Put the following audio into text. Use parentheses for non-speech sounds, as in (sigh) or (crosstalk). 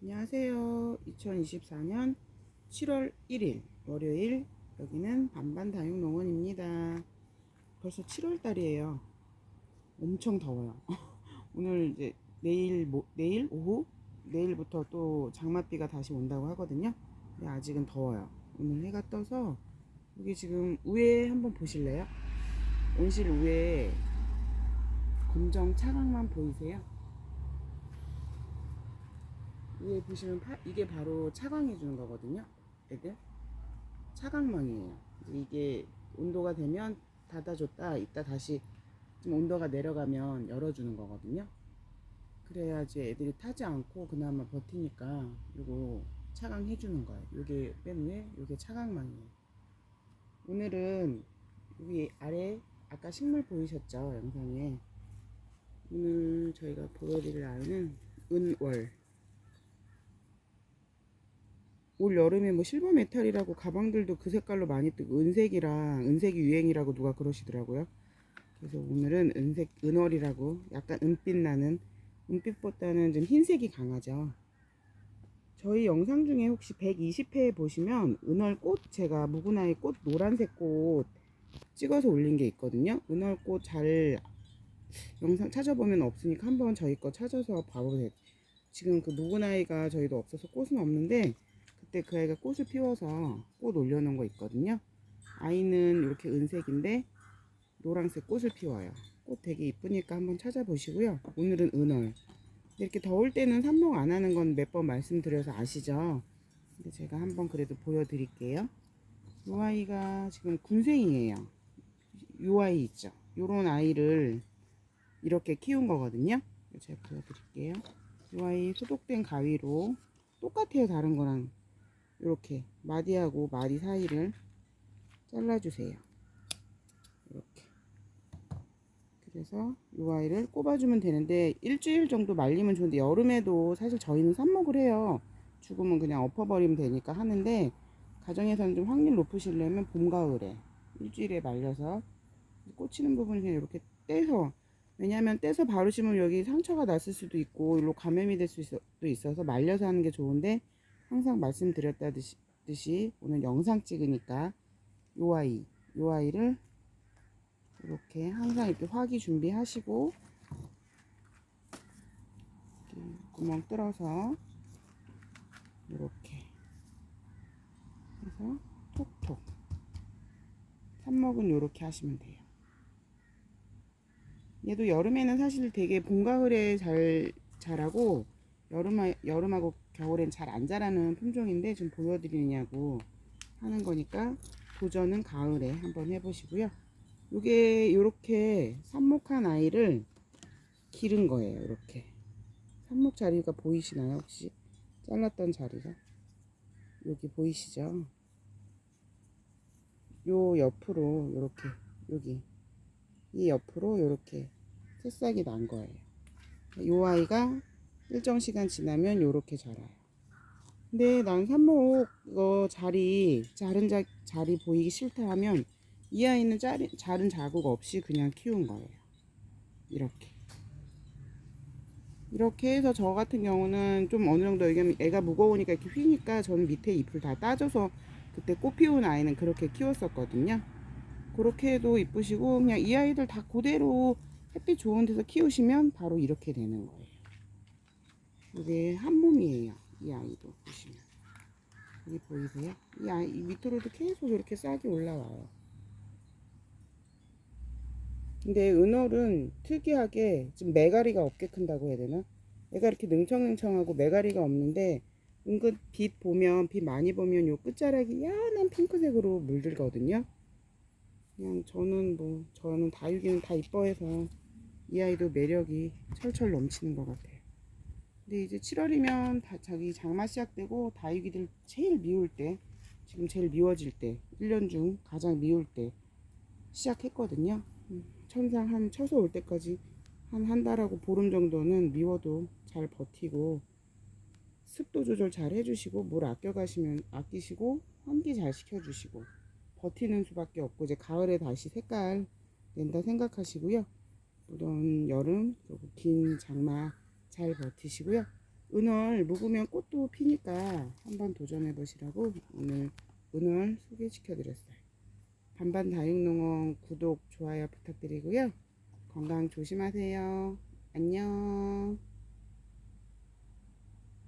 안녕하세요. 2024년 7월 1일 월요일 여기는 반반 다육농원입니다. 벌써 7월 달이에요. 엄청 더워요. (laughs) 오늘 이제 내일 모, 내일 오후 내일부터 또 장맛비가 다시 온다고 하거든요. 근데 아직은 더워요. 오늘 해가 떠서 여기 지금 위에 한번 보실래요? 온실 위에 검정 차광만 보이세요? 위에 보시면 파- 이게 바로 차광해 주는 거거든요. 애들 차광망이에요. 이게 온도가 되면 닫아줬다 이따 다시 좀 온도가 내려가면 열어주는 거거든요. 그래야지 애들이 타지 않고 그나마 버티니까 이거 차광해 주는 거예요. 요게 맨 위에 요게 차광망이에요. 오늘은 여기 아래 아까 식물 보이셨죠 영상에 오늘 저희가 보여드릴 아이는 은월 올 여름에 뭐 실버 메탈이라고 가방들도 그 색깔로 많이 뜨고 은색이랑 은색이 유행이라고 누가 그러시더라고요. 그래서 오늘은 은색 은월이라고 약간 은빛 나는 은빛보다는 좀 흰색이 강하죠. 저희 영상 중에 혹시 120회 보시면 은월 꽃 제가 무구나이 꽃 노란색 꽃 찍어서 올린 게 있거든요. 은월 꽃 잘 영상 찾아보면 없으니까 한번 저희 거 찾아서 봐보세요. 지금 그 무구나이가 저희도 없어서 꽃은 없는데 그때 그 아이가 꽃을 피워서 꽃 올려놓은 거 있거든요. 아이는 이렇게 은색인데 노란색 꽃을 피워요. 꽃 되게 이쁘니까 한번 찾아보시고요. 오늘은 은월. 이렇게 더울 때는 삽목 안 하는 건 몇 번 말씀드려서 아시죠? 근데 제가 한번 그래도 보여드릴게요. 이 아이가 지금 군생이에요. 이 아이 있죠? 요런 아이를 이렇게 키운 거거든요. 제가 보여드릴게요. 이 아이 소독된 가위로 똑같아요. 다른 거랑 이렇게 마디하고 마디 사이를 잘라주세요. 이렇게. 그래서 이 아이를 꼽아주면 되는데 일주일 정도 말리면 좋은데 여름에도 사실 저희는 삽목을 해요. 죽으면 그냥 엎어버리면 되니까 하는데 가정에서는 좀 확률 높으시려면 봄 가을에 일주일에 말려서 꽂히는 부분을 그냥 이렇게 떼서 왜냐하면 떼서 심으면 여기 상처가 났을 수도 있고 일로 감염이 될 수도 있어서 말려서 하는 게 좋은데 항상 말씀드렸다듯이 오늘 영상 찍으니까 요 아이 요 아이를 이렇게 항상 이렇게 화기 준비하시고 이렇게 구멍 뚫어서 이렇게 해서 톡톡 삽목은 이렇게 하시면 돼요. 얘도 여름에는 사실 되게 봄 가을에 잘 자라고 여름 여름하고 겨울엔 잘 안 자라는 품종인데 좀 보여드리냐고 하는 거니까 도전은 가을에 한번 해보시고요. 요게 요렇게 삽목한 아이를 기른 거예요. 이렇게 삽목 자리가 보이시나요 혹시? 잘랐던 자리가 여기 보이시죠? 요 옆으로 요렇게 여기 이 옆으로 요렇게 새싹이 난 거예요. 요 아이가 일정 시간 지나면 요렇게 자라요. 근데 난 삽목 이거 자리 자른 자, 자리 보이기 싫다 하면 이 아이는 자리, 자른 자국 없이 그냥 키운 거예요. 이렇게. 이렇게 해서 저 같은 경우는 좀 어느 정도 왜냐면 애가 무거우니까 이렇게 휘니까 저는 밑에 잎을 다 따줘서 그때 꽃 피운 아이는 그렇게 키웠었거든요. 그렇게 해도 이쁘시고 그냥 이 아이들 다 그대로 햇빛 좋은 데서 키우시면 바로 이렇게 되는 거예요. 이게 한 몸이에요. 이 아이도 보시면 여기 보이세요? 이 아이 이 밑으로도 계속 이렇게 싹이 올라와요. 근데 은월은 특이하게 좀 매가리가 없게 큰다고 해야 되나? 얘가 이렇게 능청능청하고 매가리가 없는데 은근 빛 보면 빛 많이 보면 요 끝자락이 연한 핑크색으로 물들거든요. 그냥 저는 뭐 저는 다육이는 다 이뻐해서 이 아이도 매력이 철철 넘치는 것 같아요. 근데 이제 7월이면 다 자기 장마 시작되고 다육이들 제일 미울 때 지금 제일 미워질 때 1년 중 가장 미울 때 시작했거든요. 음, 천상 한 쳐서 올 때까지 한 한 달하고 보름 정도는 미워도 잘 버티고 습도 조절 잘 해주시고 물 아껴 가시면 아끼시고 환기 잘 시켜주시고 버티는 수밖에 없고 이제 가을에 다시 색깔 낸다 생각하시고요. 무더운 여름 그리고 긴 장마 잘 버티시고요. 은월 묵으면 꽃도 피니까 한번 도전해 보시라고 오늘 은월 소개시켜 드렸어요. 반반 다육농원 구독, 좋아요 부탁드리고요. 건강 조심하세요. 안녕.